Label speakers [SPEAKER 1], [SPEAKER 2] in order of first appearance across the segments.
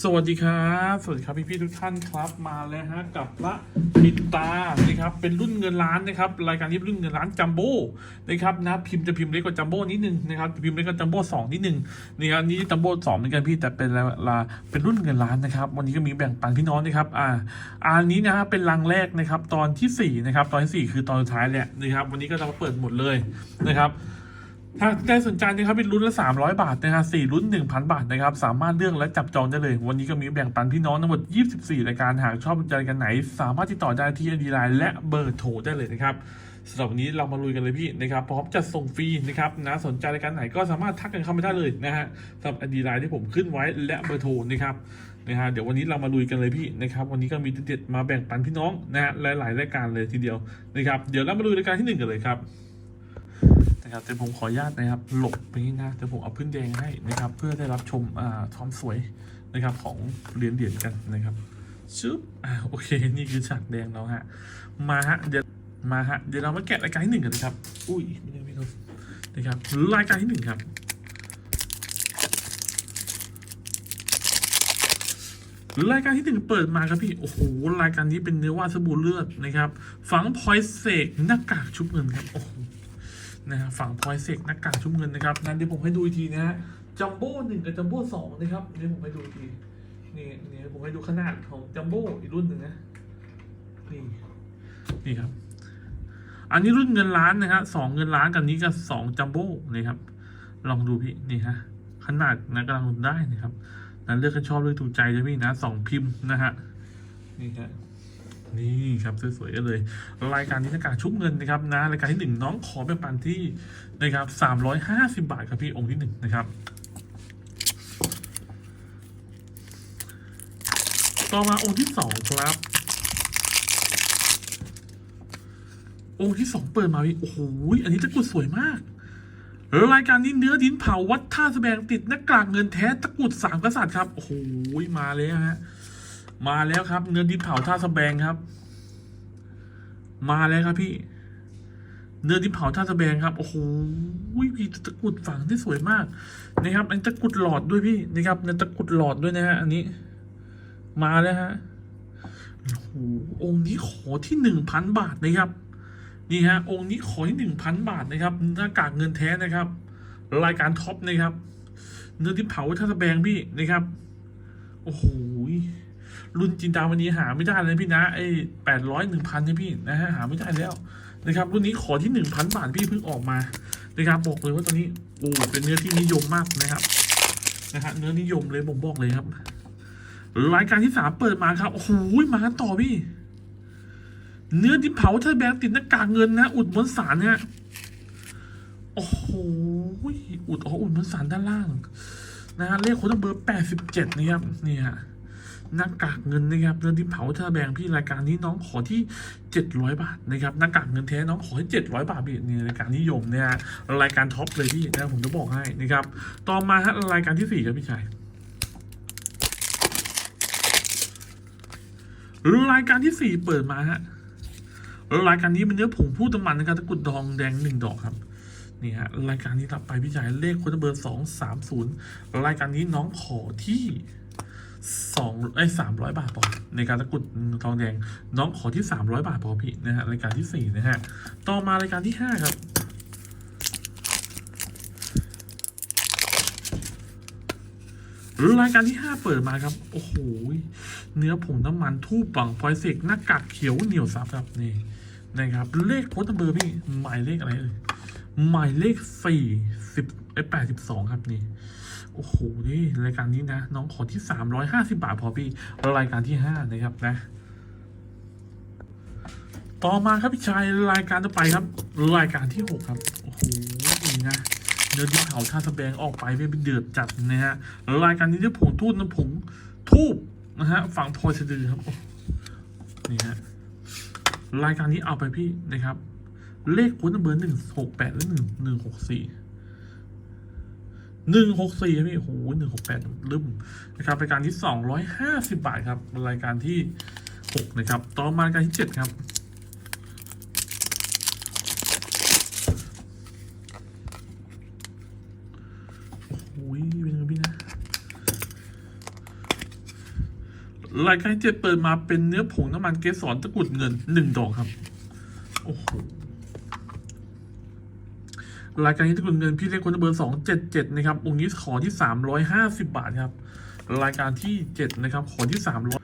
[SPEAKER 1] สวัสดีครับ สวัสดีครับพี่พี่ทุกท่านครับมาแล้วฮะกับพระปิดตานะครับเป็นรุ่นเงินล้านนะครับรายการนี้เป็นรุ่นเงินล้านจัมโบ้นะครับนะพิมพ์จะพิมพ์เล็กกว่าจัมโบ้นิดนึงนะครับพิมพ์เล็กกว่าจัมโบ้สองนิดนึงนี่ครับอันนี้จัมโบ้สองเหมือนกันพี่แต่เป็นละละเป็นรุ่นเงินล้านนะครับวันนี้ก็มีแบ่งปันพี่น้องนะครับอ่าอันนี้นะฮะเป็นรังแรกนะครับตอนที่สี่นะครับตอนที่สี่คือตอนสุดท้ายแหละนะครับวันนี้ก็จะมาเปิดหมดเลยนะครับ ถ้าได้สนใจนะครับเป็นรุ่นละ 300 บาทนะครับสี่รุ่น 1,000 บาทนะครับ สามารถเลือกและจับจองได้เลย วันนี้ก็มีแบ่งปันพี่น้องทั้งหมด 24 รายการหากชอบใจกันไหน สามารถติดต่อได้ที่อดีไลน์และเบอร์โทรได้เลยนะครับสำหรับวันนี้เรามาลุยกันเลยพี่นะครับพร้อมจัดส่งฟรีนะครับนะสนใจรายการไหนก็สามารถทักกันเข้ามาได้เลยนะฮะสำหรับอดีไลน์ที่ผมขึ้นไว้และเบอร์โทรนะครับนะฮะเดี๋ยววันนี้เรามาลุยกันเลยพี่นะครับวันนี้ก็มีเด็ดมาแบ่งปันพี่น้องนะฮะหลายๆรายการเลยทีเดียวนะครับเดี๋ยวเรามาลุยรายการที่หนึ่งกันเลยครับ นะครับแต่ผมขออนุญาตนะครับ หลบไปนี่นะแต่ผมเอาพื้นแดงให้นะครับ เพื่อได้รับชมอ่าความสวยนะครับของเหรียญเหรียญกันนะครับชึบอ่าโอเคนี่คือฉากแดงแล้วฮะมาฮะเดี๋ยวมาฮะเดี๋ยวเรามาแกะรายการที่หนึ่งกันเลยครับ อุ้ยไม่ได้ไม่ได้นะครับรายการที่หนึ่งครับรายการที่หนึ่งเปิดมาครับพี่ โอ้โห รายการนี้เป็นเนื้อว่าสบู่เลือดนะครับ ฝังพอยเสกหน้ากากชุบเงินครับ โอ้โห นะฮะฝั่งพลอยเสกหน้ากากชุบเงินนะครับนั้นเดี๋ยวผมให้ดูอีกทีนะฮะจัมโบ้หนึ่งกับจัมโบ้สองนะครับเดี๋ยวผมให้ดูอีกทีนี่นี่ผมให้ดูขนาดของจัมโบ้อีกรุ่นหนึ่งนะนี่นี่ครับ อันนี้รุ่นเงินล้านนะฮะสองเงินล้านกับนี้ก็สองจัมโบ้นี่ครับ ลองดูพี่นี่ฮะขนาดนะกำลังได้นะครับนั้นเลือกกันชอบเลือกถูกใจเลยพี่นะสองพิมพ์นะฮะนี่ฮะ นี่ครับสวยๆกันเลย รายการนี้น้ากากชุบเงินนะครับนะรายการที่หนึ่งน้องขอเป็นปันที่นะครับสามร้อยห้าสิบาทครับพี่องค์ที่หนึ่งนะครับต่อมาองค์ที่สองครับ องค์ที่สองเปิดมาพี่โอ้โหอันนี้ตะกุดสวยมากรายการนี้เนื้อดินเผาวัดท่าสแสดงติดหน้ากากเงินแท้ตะกุดสามกษัตริย์ครับ โอ้โหมาแล้วฮะ มาแล้วครับ เนื้อดินเผาท่าสแบงครับ มาแล้วครับพี่ เนื้อดินเผาท่าสแบงครับโอ้โหพี่ตะกรุดฝังที่สวยมากนะครับ อันตะกรุดหลอดด้วยพี่นะครับในตะกรุดหลอดด้วยนะฮะอันนี้ มาแล้วฮะโอ้โหองค์นี้ขอที่หนึ่งพันบาทนะครับนี่ฮะ องค์นี้ขอที่หนึ่งพันบาทนะครับหน้ากากเงินแท้นะครับ รายการท็อปนะครับ เนื้อดินเผาท่าสแบงพี่นะครับ โอ้โห รุ่นจินดามณีหาไม่ได้เลยพี่นะไอ้แปดร้อยหนึ่งพันนี่พี่นะฮะหาไม่ได้แล้วนะครับรุ่นนี้ขอที่หนึ่งพันบาทพี่เพิ่งออกมานะครับบอกเลยว่าตอนนี้โอ้เป็นเนื้อที่นิยมมากนะครับนะฮะเนื้อนิยมเลยผมบอกเลยครับรายการที่สามเปิดมาครับโอ้โหมากันต่อพี่ เนื้อดินเผาเธอแบงติดหน้ากากเงินนะ อุดมวลสารเนี่ยโอ้โหอุดอ๋ออุดมวลสารด้านล่างนะฮะเลขโค้ดเบอร์แปดสิบเจ็ดนี่ครับนี่ฮะ หน้ากากเงินนะครับเงินที่เผาเธอแบงพี่รายการนี้น้องขอที่เจ็ดร้อยบาทนะครับหน้ากากเงินแท้น้องขอให้เจ็ดร้อยบาทพี่นี่รายการนิยมเนี่ยฮะรายการท็อปเลยพี่นะผมจะบอกให้นะครับต่อมาฮะรายการที่สี่ครับพี่ชายรายการที่สี่เปิดมาฮะรายการนี้เป็นเนื้อผงพูดตมันนะครับตะกรุดดองแดงหนึ่งดอกครับนี่ฮะรายการนี้รับไปพี่ชายเลขคนเบอร์สองสามศูนย์รายการนี้น้องขอที่ สองไอ้สามร้อยบาทพอในการตะกรุดทองแดง น้องขอที่สามร้อยบาทพอพี่นะฮะรายการที่สี่นะฮะต่อมารายการที่ห้าครับรายการที่ห้าเปิดมาครับ โอ้โห เนื้อผงน้ำมันทูบบังพลอยเสกหน้ากากเขียวเหนียวซับครับนี่นะครับ เลขโพสต์เบอร์พี่หมายเลขอะไรเอ่ยหมายเลขสี่สิบไอ้แปดสิบสองครับนี่ โอ้โหนี่รายการนี้นะ น้องขอที่สามร้อยห้าสิบาทพอพี่รายการที่ห้านะครับนะ ต่อมาครับพี่ชายรายการต่อไปครับ รายการที่หกครับโอ้โหนี่นะเนื้อดินเผาท่าสแบงออกไปเป็นเดือดจัดนะฮะรายการนี้ที่ผงทูบน้ำผงทูบนะฮะฝั่งพลอยสะดือครับโอ้นี่ฮะรายการนี้เอาไปพี่นะครับ เลขค้นเบอร์หนึ่งหกแปดและหนึ่งหนึ่งหกสี่ หนึ่งหกสี่พี่โอ้โหหนึ่งหกแปดลืมนะครับรายการที่สองร้อยห้าสิบบาทครับรายการที่หกนะครับ ต่อมารายการที่เจ็ดครับโอ้โหเป็นไงพี่นะรายการที่เจ็ดเปิดมาเป็นเนื้อผงน้ำมันเกสรตะกุดเงินหนึ่งดอกครับ โอ้โห รายการนี้ตะกรุดเงินพี่เลขคนเบอร์สองเจ็ดเจ็ดนะครับองค์นี้ขอที่สามร้อยห้าสิบบาทครับรายการที่เจ็ดนะครับขอที่สามร้อย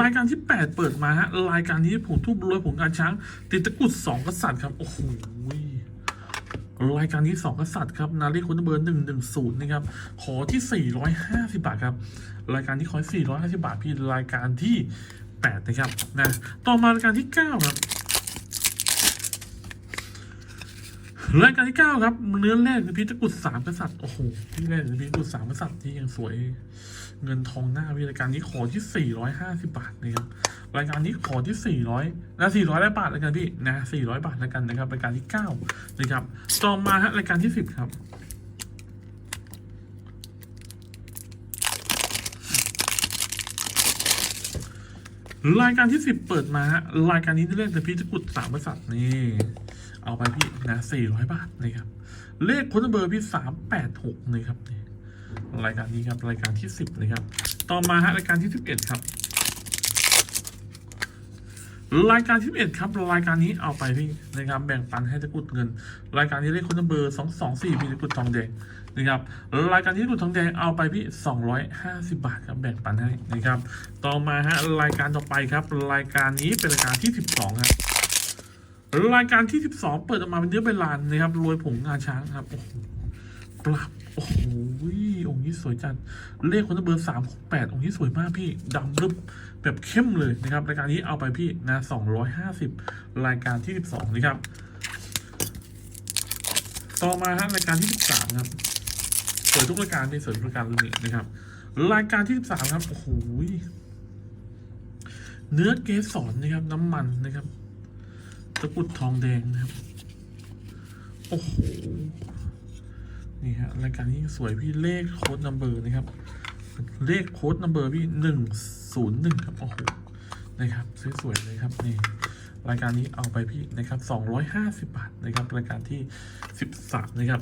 [SPEAKER 1] รายการที่แปดเปิดมาฮะรายการนี้ผงทูบรวยผงงาช้าง ติดตะกุดสองกษัตริย์ครับโอ้โหรายการที่สองกษัตริย์ครับนาเรียกคนเบอร์หนึ่งหนึ่งศูนย์นะครับขอที่สี่ร้อยห้าสิบาทครับรายการที่ขอสี่ร้อยห้าสิบาทพี่รายการที่แปดนะครับนะต่อมารายการที่เก้าครับ รายการที่เก้าครับ เนื้อแรกคือพิตะกรุดสามกษัตริย์โอ้โหที่แรกคือพิตะกรุดสามกษัตริย์ที่ยังสวยเงินทองหน้าพี่รายการนี้ขอที่สี่ร้อยห้าสิบาทนะครับรายการนี้ขอที่สี่ร้อยนะสี่ร้อยบาทแล้วกันพี่นะสี่ร้อยบาทแล้วกันนะครับรายการที่เก้านะครับต่อมาฮะรายการที่สิบครับรายการที่สิบเปิดมาฮะรายการนี้เรียกแต่พี่ตะกรุดสามบริษัทนี่ เอาไปพี่นะสี่ร้อยบาทนะครับ เลขคนเบอร์พี่สามแปดหกนะครับรายการนี้ครับรายการที่สิบนะครับ ต่อมาฮะรายการที่สิบเอ็ดครับ รายการที่11ครับรายการนี้เอาไปพี่นะครับแบ่งปันให้ตะกุดเงิน รายการนี้เลขคนเบอร์สองสองสี่พี่ตะกุดทองแดงนะครับรายการที่ตะกุดทองแดงเอาไปพี่สองร้อยห้าสิบาทครับแบ่งปันให้นะครับ ต่อมาฮะรายการต่อไปครับ รายการนี้เป็นรายการที่สิบสองครับ รายการที่สิบสองเปิดออกมาเป็นเนื้อใบลานนะครับรวยผงงาช้างครับโอ้โหปรับโอ้โหองค์นี้สวยจัดเลขคนเบอร์สามแปดองค์นี้สวยมากพี่ดำรึบแบบเข้มเลยนะครับ รายการนี้เอาไปพี่นะสองร้อยห้าสิบรายการที่สิบสองนะครับ ต่อมาฮะรายการที่สิบสามครับเปิดทุกรายการในสริมรายการรุ่นนี้นะครับ รายการที่สิบสามครับโอ้โหเนื้อเกสรนะครับ น้ำมันนะครับ ตะกรุดทองแดงนะครับ โอ้โห นี่ฮะรายการนี้สวยพี่เลขโค้ดนัมเบอร์นะครับ เลขโค้ดนัมเบอร์พี่หนึ่งศูนย์หนึ่งครับ โอ้โห นะครับสวยๆเลยครับนี่รายการนี้เอาไปพี่นะครับสองร้อยห้าสิบบาทนะครับ รายการที่สิบสามนะครับ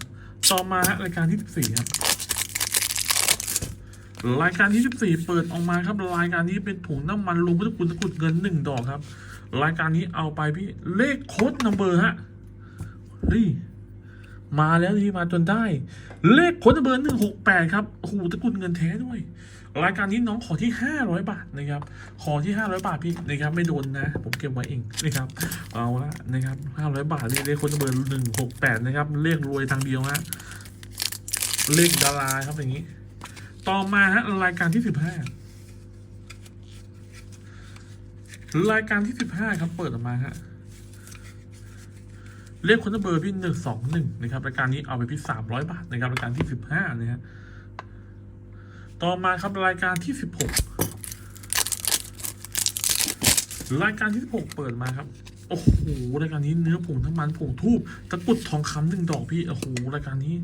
[SPEAKER 1] ต่อมาฮะรายการที่สิบสี่ครับ รายการที่ 14 เปิดออกมาครับ รายการนี้เป็นถุงน้ำมันรวมพุทธคุณตะกรุดเงินหนึ่งดอกครับ รายการนี้เอาไปพี่เลขโค้ดนัมเบอร์ฮะเฮ้ยมาแล้วที่มาจนได้ เลขโค้ดนัมเบอร์หนึ่งหกแปดครับโอ้โหตะกรุดเงินแท้ด้วย รายการนี้น้องขอที่ห้าร้อยบาทนะครับ ขอที่ห้าร้อยบาทพี่นะครับ ไม่โดนนะ ผมเก็บไว้เองนะครับเอาละนะครับห้าร้อยบาทนี่เลขโค้ดนัมเบอร์หนึ่งหกแปดนะครับ เลขรวยทางเดียวฮะเลขดาราครับอย่างนี้ ต่อมาฮะรายการที่สิบห้า รายการที่สิบห้าครับเปิดออกมาฮะเรียกคนเบอร์พี่หนึ่งสองหนึ่งนะครับรายการนี้เอาไปพี่สามร้อยบาทนะครับรายการที่สิบห้านะฮะต่อมาครับรายการที่สิบหกรายการที่สิบหกเปิดมาครับโอ้โหรายการนี้เนื้อผงทั้งมันผงทูบตะกุดทองคำหนึ่งดอกพี่โอ้โหรายการนี้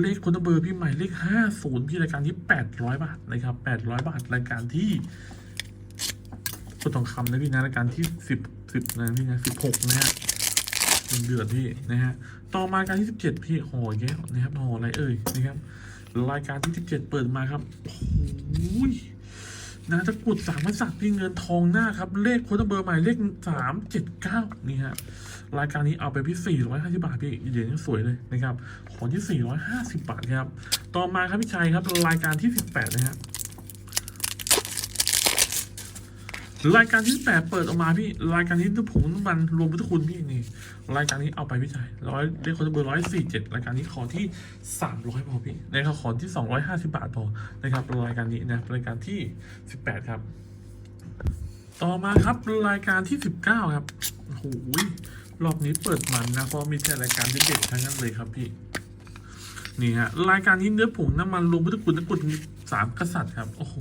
[SPEAKER 1] เลขคนเบอร์พี่ใหม่เลขห้าศูนย์พี่รายการที่แปดร้อยบาทนะครับแปดร้อยบาทรายการที่ คุณทองคำนะพี่นะรายการที่สิบสิบนะพี่นะสิบหกนะฮะเป็นเดือดพี่นะฮะต่อมารายการที่สิบเจ็ดพี่ห่อแก้วนะครับห่ออะไรเอ่ยนะครับรายการที่สิบเจ็ดเปิดมาครับโอ้โหนะตะกรุดสามกษัตริย์พี่เงินทองหน้าครับเลขคนเบอร์ใหม่เลขสามเจ็ดเก้านี่ฮะรายการนี้เอาไปพี่450บาทพี่เหรียญยังสวยเลยนะครับของที่450บาทครับต่อมาครับพี่ชัยครับรายการที่18นะฮะ รายการที่8เปิดออกมาพี่รายการนี้ทุกผงน้ำมันรวมพุทธคุณพี่นี่รายการนี้เอาไปพี่ชัยร้อยเรียกคนเบอร์ร้อยสี่เจ็ดรายการนี้ขอที่300พอพี่นะครับขอที่250บาทพอนะครับรายการนี้นะรายการที่18ครับ ต่อมาครับรายการที่19ครับโอ้โหรอบนี้เปิดมันนะเพราะมีแต่รายการเด็ดๆทั้งนั้นเลยครับพี่ นี่ฮะรายการนี้เนื้อผงน้ำมันรวมพุทธคุณตะกุดสามกษัตริย์ครับโอ้โห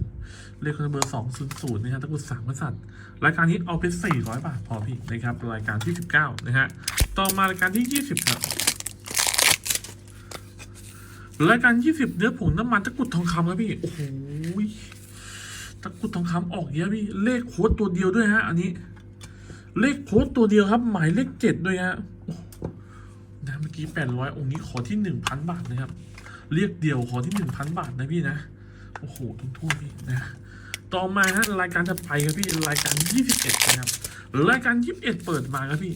[SPEAKER 1] เลขเบอร์สองศูนย์ศูนย์นะฮะตะกุดสามกษัตริย์รายการนี้เอาไปสี่ร้อยบาทพอพี่นะครับรายการที่สิบเก้านะฮะต่อมารายการที่ยี่สิบครับรายการยี่สิบเนื้อผงน้ำมันตะกุดทองคำครับพี่โอ้โหตะกุดทองคำออกเยอะพี่เลขโค้ดตัวเดียวด้วยฮะ อันนี้ เลขโค้ดตัวเดียวครับ หมายเลขเจ็ดด้วยฮะโอ้โห กี้แปดร้อยองค์นี้ขอที่หนึ่งพันบาทนะครับ เรียกเดียวขอที่หนึ่งพันบาทนะพี่นะ โอ้โหทุ่มๆพี่นะ ต่อมาฮะรายการถัดไปครับพี่รายการยี่สิบเอ็ดนะครับ รายการยี่สิบเอ็ดเปิดมาครับพี่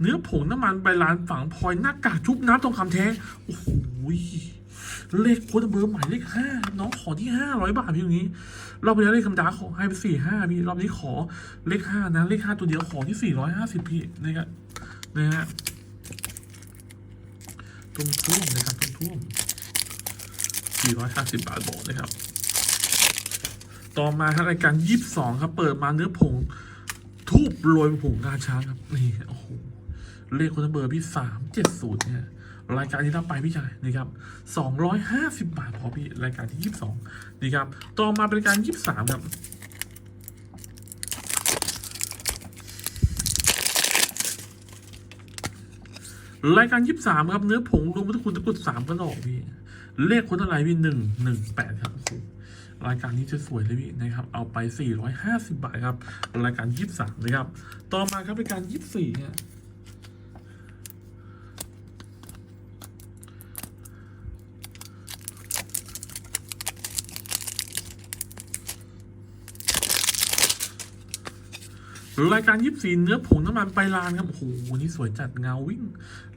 [SPEAKER 1] เนื้อผงน้ำมันใบลานฝังพลอยหน้ากากชุบน้ำทองคำแท้ โอ้โหเลขโค้ดเบอร์หมายเลขห้าน้องขอที่ห้าร้อยบาทพี่ตรงนี้รอบที่แล้วเลขคำดาขอให้ไปสี่ห้าพี่รอบนี้ขอเลขห้านะเลขห้าตัวเดียวขอที่สี่ร้อยห้าสิบพี่นะครับ นะฮะตุ้มทุ่มนะครับตุ้มทุ่มสี่ร้อยห้าสิบบาทบอกนะครับ ต่อมาครับรายการยี่สิบสองครับ เปิดมาเนื้อผงทูบโรยผงงาช้างครับนี่โอ้โหเลขคนเบอร์พี่สามเจ็ดศูนย์เนี่ยรายการที่รับไปพี่ชายนี่ครับสองร้อยห้าสิบบาทพอพี่รายการที่ยี่สิบสองนี่ครับต่อมาเป็นรายการยี่สิบสามครับ รายการยี่สิบสามครับเนื้อผงรวมทุกคุณตะกรุดสามกระดอกพี่เลขคนอะไรพี่หนึ่งหนึ่งแปดครับโอ้โหรายการนี้จะสวยเลยพี่นะครับ เอาไปสี่ร้อยห้าสิบบาทครับ รายการยี่สิบสามนะครับ ต่อมาครับรายการยี่สิบสี่เนี่ย รายการยิบสีเนื้อผงน้ำมันไปลานครับ โอ้โหนนี้สวยจัดเงาวิ่ง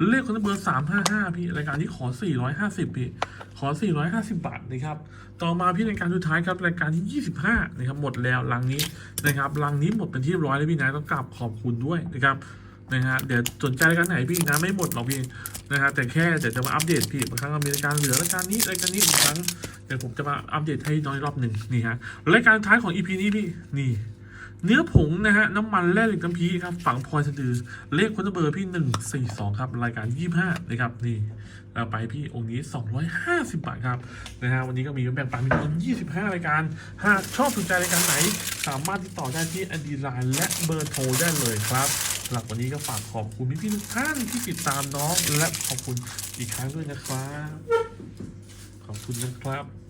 [SPEAKER 1] เลขคนเบอร์สามห้าห้าพี่ รายการนี้ขอสี่ร้อยห้าสิบพี่ ขอสี่ร้อยห้าสิบบาทนะครับ ต่อมาพี่รายการสุดท้ายครับ รายการที่ยี่สิบห้านะครับ หมดแล้วลังนี้นะครับ ลังนี้หมดเป็นที่เรียบร้อยแล้วพี่นะต้องกราบขอบคุณด้วยนะครับนะฮะเดี๋ยวสนใจรายการไหนพี่นะไม่หมดหรอกพี่นะฮะแต่แค่เดี๋ยวจะมาอัปเดตพี่บางครั้งเรามีรายการเหลือรายการนี้รายการนี้อีกครั้งเดี๋ยวผมจะมาอัปเดตให้น้อยรอบหนึ่งนี่ฮะรายการสุดท้ายของ EP นี้พี่นี่ เนื้อผงนะฮะน้ำมันแร่เหล็กน้ำพีครับฝังพลอยสะดือเลขคนเบอร์พี่หนึ่งสี่สองครับ รายการยี่ห้านะครับนี่เราไปพี่องค์นี้สองร้อยห้าสิบบาทครับนะฮะวันนี้ก็มีแบ่งปันมีคนยี่สิบห้ารายการ หากชอบสนใจรายการไหน สามารถติดต่อได้ที่อดีไลน์และเบอร์โทรได้เลยครับหรับวันนี้ก็ฝากขอบคุณพี่ๆทุกท่านที่ติดตามน้องและขอบคุณอีกครั้งด้วยนะครับ ขอบคุณนะครับ